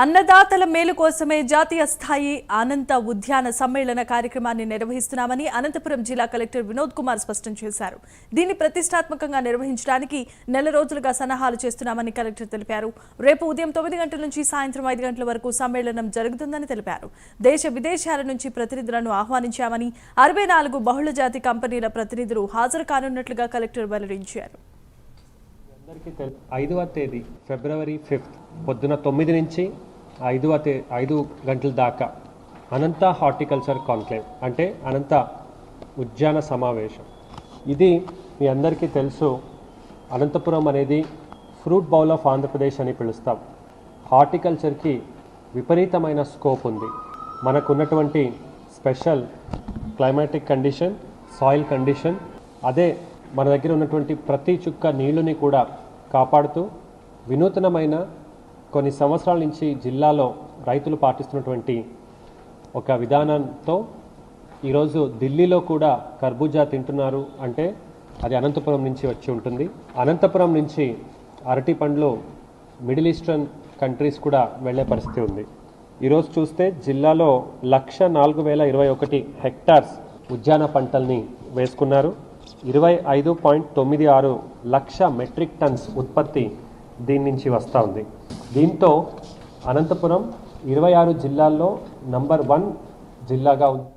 అన్నదాతల మేలు కోసమే జాతీయ స్థాయి అనంత ఉద్యాన సమ్మేళన కార్యక్రమాన్ని నిర్వహిస్తున్నామని అనంతపురం జిల్లా కలెక్టర్ వినోద్ కుమార్ స్పష్టం చేశారు. దీన్ని ప్రతిష్టాత్మకంగా నిర్వహించడానికి నెల రోజులుగా సన్నాహాలు చేస్తున్నామని కలెక్టర్ తెలిపారు. రేపు ఉదయం తొమ్మిది గంటల నుంచి సాయంత్రం ఐదు గంటల వరకు సమ్మేళనం జరుగుతుందని తెలిపారు. దేశ విదేశాల నుంచి ప్రతినిధులను ఆహ్వానించామని అరవై నాలుగు బహుళజాతి కంపెనీల ప్రతినిధులు హాజరు కానున్నట్లుగా కలెక్టర్ వెల్లడించారు. అందరికీ తెలుసు ఐదవ తేదీ ఫిబ్రవరి ఫిఫ్త్ పొద్దున తొమ్మిది నుంచి ఐదవ తే ఐదు గంటల దాకా అనంత హార్టికల్చర్ కాన్క్లేవ్ అంటే అనంత ఉద్యాన సమావేశం. ఇది మీ అందరికీ తెలుసు అనంతపురం అనేది ఫ్రూట్ బౌల్ ఆఫ్ ఆంధ్రప్రదేశ్ అని పిలుస్తాం. హార్టికల్చర్కి విపరీతమైన స్కోప్ ఉంది. మనకున్నటువంటి special climatic condition soil condition అదే మన దగ్గర ఉన్నటువంటి ప్రతి చుక్క నీళ్ళని కూడా కాపాడుతూ వినూతనమైన కొన్ని సంవత్సరాల నుంచి జిల్లాలో రైతులు పాటిస్తున్నటువంటి ఒక విధానంతో ఈరోజు ఢిల్లీలో కూడా కర్బూజా తింటున్నారు అంటే అది అనంతపురం నుంచి వచ్చి ఉంటుంది. అనంతపురం నుంచి అరటి పండ్లు మిడిల్ ఈస్టర్న్ కంట్రీస్ కూడా వెళ్ళే పరిస్థితి ఉంది. ఈరోజు చూస్తే జిల్లాలో లక్ష నాలుగు వేల ఇరవై ఒకటి హెక్టార్స్ ఉద్యాన పంటల్ని వేసుకున్నారు. ఇరవై ఐదు పాయింట్ తొమ్మిది ఆరు లక్ష మెట్రిక్ టన్స్ ఉత్పత్తి దీని నుంచి వస్తూ ఉంది. దీంతో అనంతపురం ఇరవై ఆరు జిల్లాల్లో నంబర్ వన్ జిల్లాగా ఉంది.